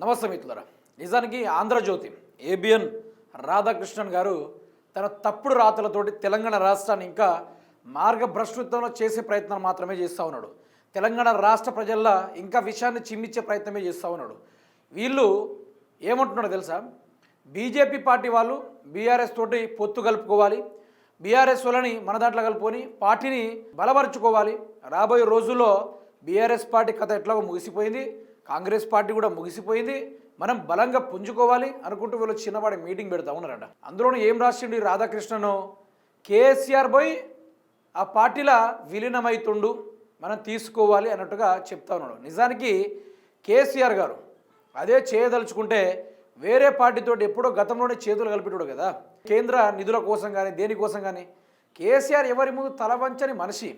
నమస్తే మిత్రులరా. నిజానికి ఆంధ్రజ్యోతి ఏబిఎన్ రాధాకృష్ణన్ గారు తన తప్పుడు రాతలతోటి తెలంగాణ రాష్ట్రాన్ని ఇంకా మార్గభ్రష్టత్వంలో చేసే ప్రయత్నం మాత్రమే చేస్తూ ఉన్నాడు. తెలంగాణ రాష్ట్ర ప్రజల్లో ఇంకా విషయాన్ని చిమ్మిచ్చే ప్రయత్నమే చేస్తూ ఉన్నాడు. వీళ్ళు ఏమంటున్నాడు తెలుసా? బీజేపీ పార్టీ వాళ్ళు బీఆర్ఎస్ తోటి పొత్తు కలుపుకోవాలి. బీఆర్ఎస్ వాళ్ళని మన దాంట్లో కలుపుకొని పార్టీని బలపరుచుకోవాలి. రాబోయే రోజుల్లో బీఆర్ఎస్ పార్టీ కథ ఎట్లాగో ముగిసిపోయింది. కాంగ్రెస్ పార్టీ కూడా ముగిసిపోయింది. మనం బలంగా పుంజుకోవాలి అనుకుంటూ వీళ్ళు చిన్నవాడి మీటింగ్ పెడతా ఉన్నారట. అందులోనూ ఏం రాసిండు రాధాకృష్ణను? కేసీఆర్ పోయి ఆ పార్టీల విలీనమైతుండు మనం తీసుకోవాలి అన్నట్టుగా చెప్తా ఉన్నాడు. నిజానికి కేసీఆర్ గారు అదే చేయదలుచుకుంటే వేరే పార్టీతో ఎప్పుడో గతంలోనే చేతులు కలిపెట్టాడు కదా. కేంద్ర నిధుల కోసం కానీ దేనికోసం కానీ కేసీఆర్ ఎవరి ముందు తలవంచని మనిషి.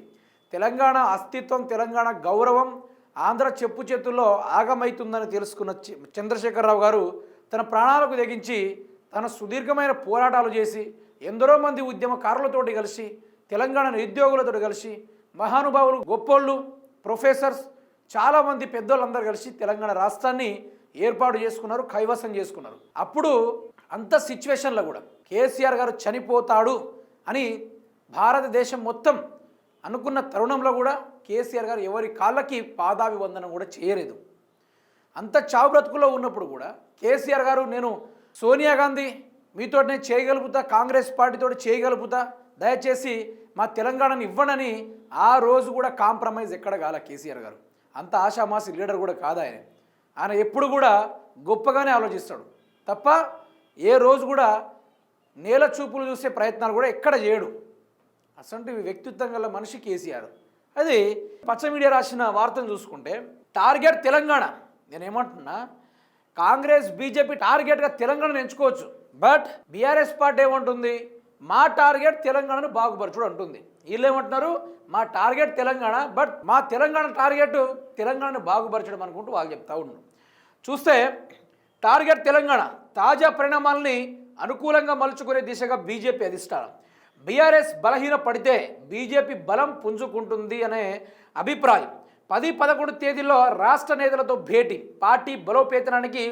తెలంగాణ అస్తిత్వం తెలంగాణ గౌరవం ఆంధ్ర చెప్పు చేతుల్లో ఆగమైతుందని తెలుసుకున్న చి- చంద్రశేఖరరావు గారు తన ప్రాణాలకు తెగించి తన సుదీర్ఘమైన పోరాటాలు చేసి ఎందరో మంది ఉద్యమకారులతోటి కలిసి తెలంగాణ నిరుద్యోగులతో కలిసి మహానుభావులు గొప్పోళ్ళు ప్రొఫెసర్స్ చాలామంది పెద్దోళ్ళందరూ కలిసి తెలంగాణ రాష్ట్రాన్ని ఏర్పాటు చేసుకున్నారు కైవసం చేసుకున్నారు. అప్పుడు అంత సిచ్యువేషన్లో కూడా కేసీఆర్ గారు చనిపోతాడు అని భారతదేశం మొత్తం అనుకున్న తరుణంలో కూడా కేసీఆర్ గారు ఎవరి కాళ్ళకి పాదాభివందనం కూడా చేయలేదు. అంత చావు బ్రతుకులో ఉన్నప్పుడు కూడా కేసీఆర్ గారు నేను సోనియా గాంధీ మీతో నేను చేయగలుగుతా కాంగ్రెస్ పార్టీతో చేయగలుగుతా దయచేసి మా తెలంగాణను ఇవ్వనని ఆ రోజు కూడా కాంప్రమైజ్ ఎక్కడ కాల కేసీఆర్ గారు. అంత ఆషామాసి లీడర్ కూడా కాదు ఆయన. ఆయన ఎప్పుడు కూడా గొప్పగానే ఆలోచిస్తాడు. తప్ప ఏ రోజు కూడా నేల చూపులు చూసే ప్రయత్నాలు కూడా ఎక్కడ చేయడు. అసలు వ్యక్తిత్వం గల మనిషి కేసీఆర్. అది పచ్చ మీడియా రాసిన వార్తను చూసుకుంటే టార్గెట్ తెలంగాణ. నేను ఏమంటున్నా కాంగ్రెస్ బీజేపీ టార్గెట్గా తెలంగాణను ఎంచుకోవచ్చు. బట్ బీఆర్ఎస్ పార్టీ ఏమంటుంది? మా టార్గెట్ తెలంగాణను బాగుపరచుడు అంటుంది. వీళ్ళు ఏమంటున్నారు? మా టార్గెట్ తెలంగాణ బట్ మా తెలంగాణ టార్గెట్ తెలంగాణను బాగుపరచడం అనుకుంటూ వాళ్ళు చెప్తా ఉన్నారు. చూస్తే టార్గెట్ తెలంగాణ తాజా పరిణామాలని అనుకూలంగా మలుచుకునే దిశగా బీజేపీ అధిష్టానం. బీఆర్ఎస్ బలహీన పడితే బీజేపీ బలం పుంజుకుంటుంది అనే అభిప్రాయం. పది పదకొండు తేదీల్లో రాష్ట్ర నేతలతో భేటీ పార్టీ బలోపేతనానికి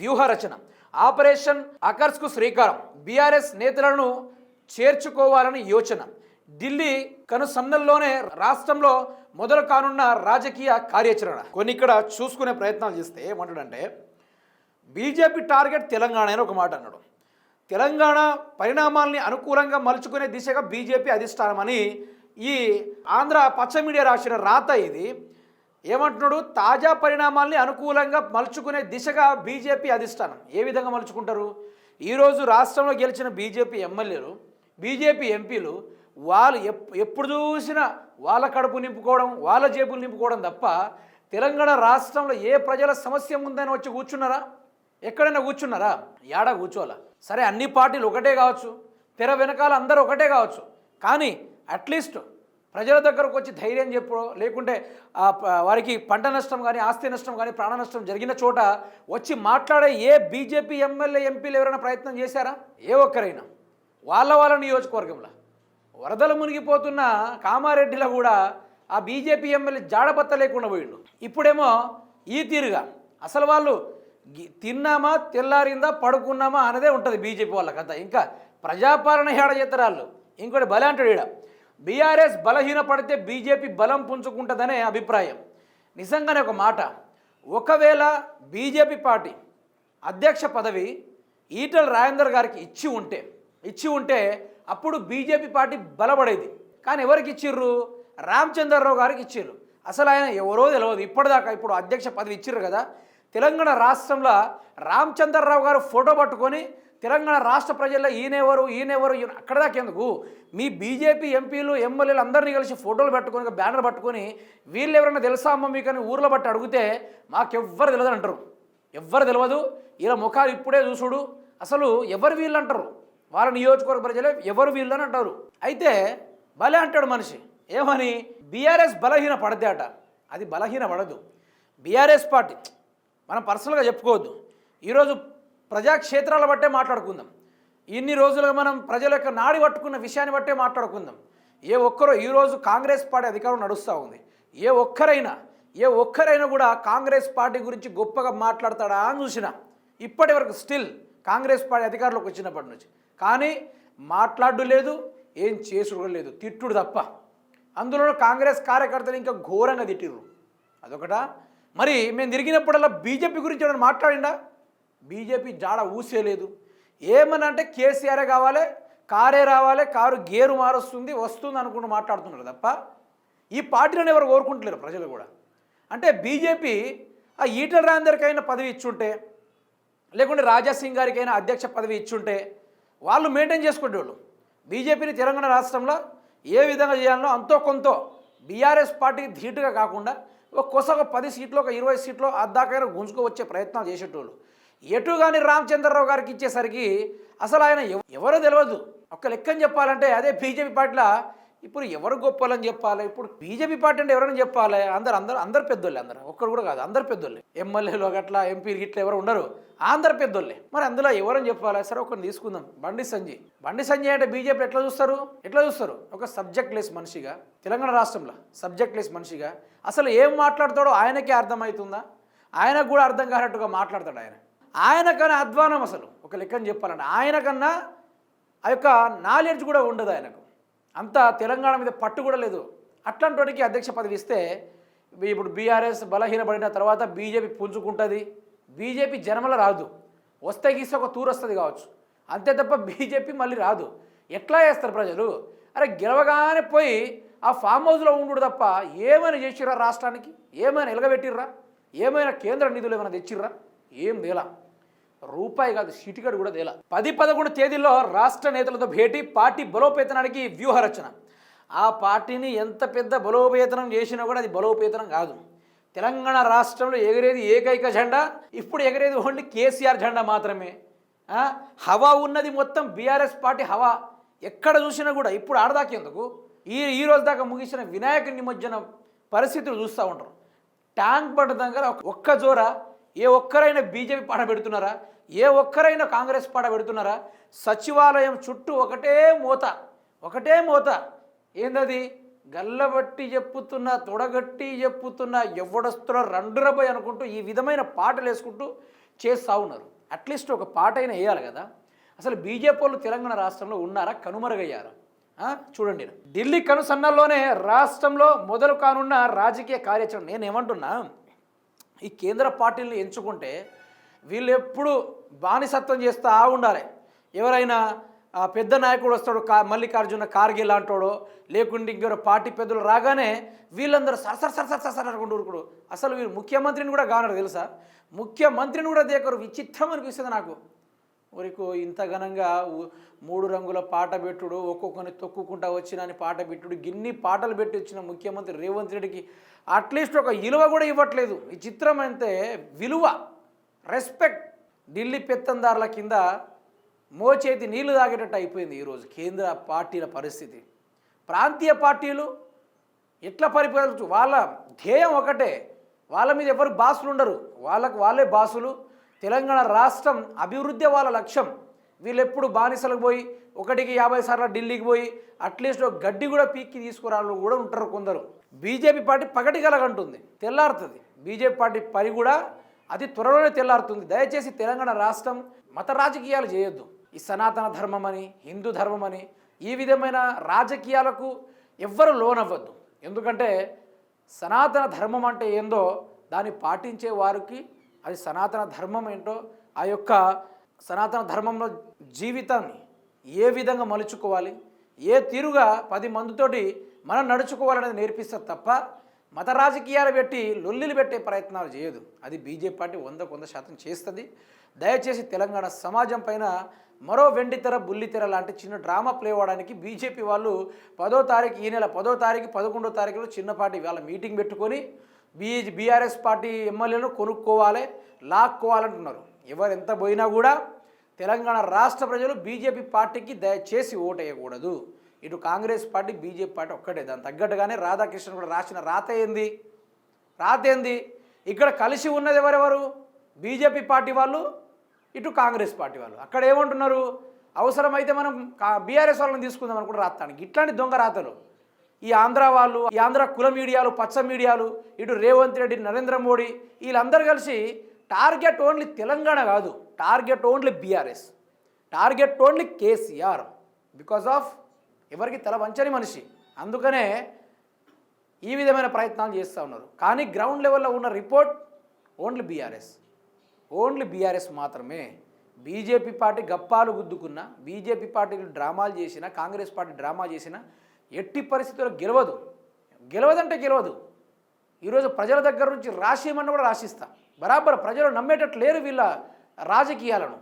వ్యూహ రచన ఆపరేషన్ అకర్స్కు శ్రీకారం. బీఆర్ఎస్ నేతలను చేర్చుకోవాలని యోచన. ఢిల్లీ కనుసన్నల్లోనే రాష్ట్రంలో మొదలు కానున్న రాజకీయ కార్యాచరణ. కొన్ని ఇక్కడ చూసుకునే ప్రయత్నాలు చేస్తే ఏమంటాడంటే బీజేపీ టార్గెట్ తెలంగాణ అని ఒక మాట అన్నాడు. తెలంగాణ పరిణామాల్ని అనుకూలంగా మలుచుకునే దిశగా బీజేపీ అధిష్టానం అని ఈ ఆంధ్ర పచ్చ మీడియా రాసిన రాత ఇది. ఏమంటున్నాడు? తాజా పరిణామాల్ని అనుకూలంగా మలుచుకునే దిశగా బీజేపీ అధిష్టానం. ఏ విధంగా మలుచుకుంటారు? ఈరోజు రాష్ట్రంలో గెలిచిన బీజేపీ ఎమ్మెల్యేలు బీజేపీ ఎంపీలు వాళ్ళు ఎప్ ఎప్పుడు చూసినా వాళ్ళ కడుపు నింపుకోవడం వాళ్ళ జేబులు నింపుకోవడం తప్ప తెలంగాణ రాష్ట్రంలో ఏ ప్రజల సమస్య ఉందని వచ్చి కూర్చున్నారా? ఎక్కడైనా కూర్చున్నారా? యాడ కూర్చోవాలా? సరే అన్ని పార్టీలు ఒకటే కావచ్చు. తెర వెనకాల అందరూ ఒకటే కావచ్చు. కానీ అట్లీస్ట్ ప్రజల దగ్గరకు వచ్చి ధైర్యం చెప్పో లేకుంటే వారికి పంట నష్టం కానీ ఆస్తి నష్టం కానీ ప్రాణ నష్టం జరిగిన చోట వచ్చి మాట్లాడే ఏ బీజేపీ ఎమ్మెల్యే ఎంపీలు ఎవరైనా ప్రయత్నం చేశారా? ఏ ఒక్కరైనా. వాళ్ళ వాళ్ళ నియోజకవర్గంలో. వరదలు మునిగిపోతున్న కామారెడ్డిలో కూడా ఆ బీజేపీ ఎమ్మెల్యే జాడబత్త లేకుండా పోయిండు. ఇప్పుడేమో ఈ తీరుగా. అసలు వాళ్ళు తిన్నామా తెల్లారిందా పడుకున్నామా అనేదే ఉంటుంది బీజేపీ వాళ్ళ అంతా. ఇంకా ప్రజాపాలన ఏడ చేస్తారు వాళ్ళు. ఇంకోటి బలే అంటాడు ఈడ. బీఆర్ఎస్ బలహీన పడితే బీజేపీ బలం పుంజుకుంటుందనే అభిప్రాయం. నిజంగానే ఒక మాట. ఒకవేళ బీజేపీ పార్టీ అధ్యక్ష పదవి ఈటల రాజేందర్ గారికి ఇచ్చి ఉంటే ఇచ్చి ఉంటే అప్పుడు బీజేపీ పార్టీ బలపడేది. కానీ ఎవరికి ఇచ్చిర్రు? రామచంద్రరావు గారికి ఇచ్చిర్రు. అసలు ఆయన ఎవరో తెలియదు ఇప్పటిదాకా ఇప్పుడు అధ్యక్ష పదవి ఇచ్చిర్రు కదా. తెలంగాణ రాష్ట్రంలో రామచంద్రరావు గారు ఫోటో పట్టుకొని తెలంగాణ రాష్ట్ర ప్రజల్లో ఈయనెవరు ఈయనెవరు ఈయన అక్కడ దాకా ఎందుకు? మీ బీజేపీ ఎంపీలు ఎమ్మెల్యేలు అందరినీ కలిసి ఫోటోలు పట్టుకొని బ్యానర్ పట్టుకొని వీళ్ళు ఎవరైనా తెలుసా అమ్మ మీకు అని ఊర్లో బట్టి అడిగితే మాకెవ్వరు తెలియదు అంటారు. ఎవ్వరు తెలియదు ఇలా ముఖాలు ఇప్పుడే చూసుడు. అసలు ఎవరు వీళ్ళు అంటారు? వాళ్ళ నియోజకవర్గ ప్రజలే ఎవరు వీళ్ళు అని అంటారు. అయితే భలే అంటాడు మనిషి. ఏమని? బీఆర్ఎస్ బలహీన పడదే అట. అది బలహీన పడదు బీఆర్ఎస్ పార్టీ మనం పర్సనల్గా చెప్పుకోవద్దు. ఈరోజు ప్రజాక్షేత్రాల బట్టే మాట్లాడుకుందాం. ఇన్ని రోజులుగా మనం ప్రజల యొక్క నాడి పట్టుకున్న విషయాన్ని బట్టే మాట్లాడుకుందాం. ఏ ఒక్కరో ఈరోజు కాంగ్రెస్ పార్టీ అధికారం నడుస్తూ ఉంది. ఏ ఒక్కరైనా ఏ ఒక్కరైనా కూడా కాంగ్రెస్ పార్టీ గురించి గొప్పగా మాట్లాడతాడా అని చూసిన ఇప్పటి వరకు స్టిల్ కాంగ్రెస్ పార్టీ అధికారంలోకి వచ్చినప్పటి నుంచి. కానీ మాట్లాడు లేదు ఏం చేసుడు లేదు తిట్టుడు తప్ప. అందులో కాంగ్రెస్ కార్యకర్తలు ఇంకా ఘోరంగా తిట్టిర్రు. అదొకటా? మరి మేము తిరిగినప్పుడల్లా బీజేపీ గురించి ఏమైనా మాట్లాడిండా? బీజేపీ జాడ ఊసేలేదు. ఏమని అంటే కేసీఆర్ కావాలి కారే రావాలి కారు గేరు మారుస్తుంది వస్తుంది అనుకుంటూ మాట్లాడుతున్నారు తప్ప ఈ పార్టీలను ఎవరు కోరుకుంటలేరు ప్రజలు కూడా. అంటే బీజేపీ ఆ ఈటల రాందరికైనా పదవి ఇచ్చుంటే లేకుంటే రాజాసింగ్ గారికైనా అధ్యక్ష పదవి ఇచ్చుంటే వాళ్ళు మెయింటైన్ చేసుకునేవాళ్ళు బీజేపీని తెలంగాణ రాష్ట్రంలో ఏ విధంగా చేయాలనో అంతో కొంత బీఆర్ఎస్ పార్టీకి ధీటుగా కాకుండా కోసం ఒక పది సీట్లు ఒక ఇరవై సీట్లు అద్దాకైనా గుంజుకోవచ్చే ప్రయత్నాలు చేసేటోళ్ళు. ఎటు కానీ రామచంద్రరావు గారికి ఇచ్చేసరికి అసలు ఆయన ఎవరో తెలియదు ఒక్క లెక్కని చెప్పాలంటే అదే బీజేపీ పార్టీలో ఇప్పుడు ఎవరు గొప్పలని చెప్పాలి? ఇప్పుడు బీజేపీ పార్టీ అంటే ఎవరైనా చెప్పాలి. అందరు అందరు అందరు పెద్దోళ్ళే అందరు. ఒక్కరు కూడా కాదు అందరు పెద్దోళ్ళే. ఎమ్మెల్యేలు అట్లా ఎంపీలు గిట్లా ఎవరు ఉండరు. అందరు పెద్దోళ్ళే. మరి అందులో ఎవరని చెప్పాలి? సరే ఒకరిని తీసుకుందాం. బండి సంజయ్. బండి సంజయ్ అంటే బీజేపీ ఎట్లా చూస్తారు? ఎట్లా చూస్తారు? ఒక సబ్జెక్ట్ లెస్ మనిషిగా తెలంగాణ రాష్ట్రంలో సబ్జెక్ట్ లెస్ మనిషిగా. అసలు ఏం మాట్లాడతాడో ఆయనకే అర్థమవుతుందా ఆయనకు కూడా అర్థం కానట్టుగా మాట్లాడతాడు ఆయన. ఆయనకన్నా అధ్వానం అసలు. ఒక లెక్కని చెప్పాలంటే ఆయనకన్నా ఆ యొక్క నాలెడ్జ్ కూడా ఉండదు ఆయనకు. అంత తెలంగాణ మీద పట్టు కూడా లేదు. అట్లాంటి వాడికి అధ్యక్ష పదవి ఇస్తే ఇప్పుడు బీఆర్ఎస్ బలహీనపడిన తర్వాత బీజేపీ పుంజుకుంటుంది. బీజేపీ జనమల రాదు. వస్తే గీస్తే ఒక తూరు వస్తుంది కావచ్చు. అంతే తప్ప బీజేపీ మళ్ళీ రాదు. ఎట్లా చేస్తారు ప్రజలు? అరే గెలవగానే పోయి ఆ ఫామ్ హౌస్లో ఉండు తప్ప ఏమైనా చేసిర్రా రాష్ట్రానికి? ఏమైనా ఎలగబెట్టిర్రా? ఏమైనా కేంద్ర నిధులు ఏమైనా తెచ్చిర్రా? ఏం తేలా? రూపాయి కాదు సిటికడు కూడా తేల. పది పదకొండు తేదీల్లో రాష్ట్ర నేతలతో భేటీ పార్టీ బలోపేతనానికి వ్యూహరచన. ఆ పార్టీని ఎంత పెద్ద బలోపేతనం చేసినా కూడా అది బలోపేతనం కాదు. తెలంగాణ రాష్ట్రంలో ఎగిరేది ఏకైక జెండా ఇప్పుడు ఎగిరేది ఓన్లీ కేసీఆర్ జెండా మాత్రమే. హవా ఉన్నది మొత్తం బీఆర్ఎస్ పార్టీ హవా. ఎక్కడ చూసినా కూడా ఇప్పుడు ఆడదాకేందుకు ఈ ఈ రోజు దాకా ముగిసిన వినాయక నిమజ్జన పరిస్థితులు చూస్తూ ఉంటారు. ట్యాంక్ బండ్ దగ్గర ఒక్క జోర ఏ ఒక్కరైనా బీజేపీ పాట పెడుతున్నారా? ఏ ఒక్కరైనా కాంగ్రెస్ పాట పెడుతున్నారా? సచివాలయం చుట్టూ ఒకటే మోత ఒకటే మూత. ఏందది? గల్లబట్టి చెప్పుతున్న తొడగట్టి చెప్పుతున్న ఎవడొస్తున్న రండురబై అనుకుంటూ ఈ విధమైన పాటలు వేసుకుంటూ చేస్తూ ఉన్నారు. అట్లీస్ట్ ఒక పాట అయినా వేయాలి కదా. అసలు బీజేపీ వాళ్ళు తెలంగాణ రాష్ట్రంలో ఉన్నారా? కనుమరుగయ్యారా? చూడండి. ఢిల్లీ కనుసన్నల్లోనే రాష్ట్రంలో మొదలు కానున్న రాజకీయ కార్యాచరణ. నేను ఏమంటున్నా ఈ కేంద్ర పార్టీలను ఎంచుకుంటే వీళ్ళు ఎప్పుడు బానిసత్వం చేస్తూ ఉండాలి. ఎవరైనా పెద్ద నాయకుడు వస్తాడు కా మల్లికార్జున ఖార్గే లాంటోడో లేకుంటే ఇంకెవరో పార్టీ పెద్దలు రాగానే వీళ్ళందరూ సరసర సరసర సరసర అనుకుంటూ ఊరుకుడు అసలు వీరు ముఖ్యమంత్రిని కూడా కానరు తెలుసా? ముఖ్యమంత్రిని కూడా దేకరు. విచిత్రం అనిపిస్తుంది నాకు. ఊరికు ఇంత ఘనంగా మూడు రంగుల పాట పెట్టుడు ఒక్కొక్కరిని తొక్కుకుంటా వచ్చిన పాట పెట్టుడు గిన్ని పాటలు పెట్టి వచ్చిన ముఖ్యమంత్రి రేవంత్ రెడ్డికి అట్లీస్ట్ ఒక విలువ కూడా ఇవ్వట్లేదు. ఈ చిత్రం అంటే విలువ రెస్పెక్ట్ ఢిల్లీ పెత్తందారుల కింద మోచేతి నీళ్ళు తాగేటట్టు అయిపోయింది ఈరోజు కేంద్ర పార్టీల పరిస్థితి. ప్రాంతీయ పార్టీలు ఎట్లా పరిపాలించు వాళ్ళ ధ్యేయం ఒకటే వాళ్ళ మీద ఎవరు బాసులు ఉండరు వాళ్ళకు వాళ్ళే బాసులు. తెలంగాణ రాష్ట్రం అభివృద్ధి వాళ్ళ లక్ష్యం వీళ్ళు ఎప్పుడు బానిసలకు పోయి ఒకటికి యాభై సార్లు ఢిల్లీకి పోయి అట్లీస్ట్ ఒక గడ్డి కూడా పీక్కి తీసుకురాళ్ళు కూడా ఉంటారు కొందరు. బీజేపీ పార్టీ పగటి కలగంటుంది తెల్లారుతుంది. బీజేపీ పార్టీ పని కూడా అతి త్వరలోనే తెల్లారుతుంది. దయచేసి తెలంగాణ రాష్ట్రం మత రాజకీయాలు చేయొద్దు. ఈ సనాతన ధర్మం అని హిందూ ధర్మం అని ఈ విధమైన రాజకీయాలకు ఎవ్వరు లోనవ్వద్దు. ఎందుకంటే సనాతన ధర్మం అంటే ఏందో దాన్ని పాటించే వారికి అది సనాతన ధర్మం ఏంటో ఆ యొక్క సనాతన ధర్మంలో జీవితాన్ని ఏ విధంగా మలుచుకోవాలి ఏ తీరుగా పది మందితోటి మనం నడుచుకోవాలనేది నేర్పిస్తే తప్ప మత రాజకీయాలు పెట్టి లొల్లిలు పెట్టే ప్రయత్నాలు చేయదు. అది బీజేపీ పార్టీ వందకు వంద శాతం చేస్తుంది. దయచేసి తెలంగాణ సమాజం పైన మరో వెండితెర బుల్లితెర లాంటి చిన్న డ్రామా ప్లే అవ్వడానికి బీజేపీ వాళ్ళు పదో తారీఖు ఈ నెల పదో తారీఖు పదకొండో తారీఖులో చిన్నపాటి వాళ్ళ మీటింగ్ పెట్టుకొని బీ బీఆర్ఎస్ పార్టీ ఎమ్మెల్యేలను కొనుక్కోవాలి లాక్కోవాలంటున్నారు. ఎవరు ఎంత పోయినా కూడా తెలంగాణ రాష్ట్ర ప్రజలు బీజేపీ పార్టీకి దయచేసి ఓటేయకూడదు. ఇటు కాంగ్రెస్ పార్టీ బీజేపీ పార్టీ ఒక్కటే. దాని తగ్గట్టుగానే రాధాకృష్ణ కూడా రాసిన రాత ఏంది? రాత ఏంది? ఇక్కడ కలిసి ఉన్నది ఎవరెవరు? బీజేపీ పార్టీ వాళ్ళు ఇటు కాంగ్రెస్ పార్టీ వాళ్ళు. అక్కడ ఏమంటున్నారు? అవసరమైతే మనం బీఆర్ఎస్ వాళ్ళని తీసుకుందాం అని కూడా రాస్తానికి. ఇట్లాంటి దొంగ రాతలు. ఈ ఆంధ్ర వాళ్ళు ఈ ఆంధ్ర కుల మీడియాలు పచ్చ మీడియాలు ఇటు రేవంత్ రెడ్డి నరేంద్ర మోడీ వీళ్ళందరూ కలిసి టార్గెట్ ఓన్లీ తెలంగాణ కాదు target only BRS target only KCR. Because of ఎవరికి తల వంచని మనిషి. అందుకనే ఈ విధమైన ప్రయత్నాలు చేస్తూ ఉన్నారు. కానీ గ్రౌండ్ లెవెల్లో ఉన్న report only BRS. Only BRS మాత్రమే. బీజేపీ పార్టీ గప్పాలు గుద్దుకున్న బీజేపీ పార్టీలు డ్రామాలు చేసిన కాంగ్రెస్ పార్టీ డ్రామా చేసిన ఎట్టి పరిస్థితుల్లో గెలవదు. గెలవదంటే గెలవదు. ఈరోజు ప్రజల దగ్గర నుంచి రాసేయమన్నా కూడా రాసిస్తా. బరాబర్ ప్రజలు నమ్మేటట్లు లేరు వీళ్ళ రాజకీయాలను.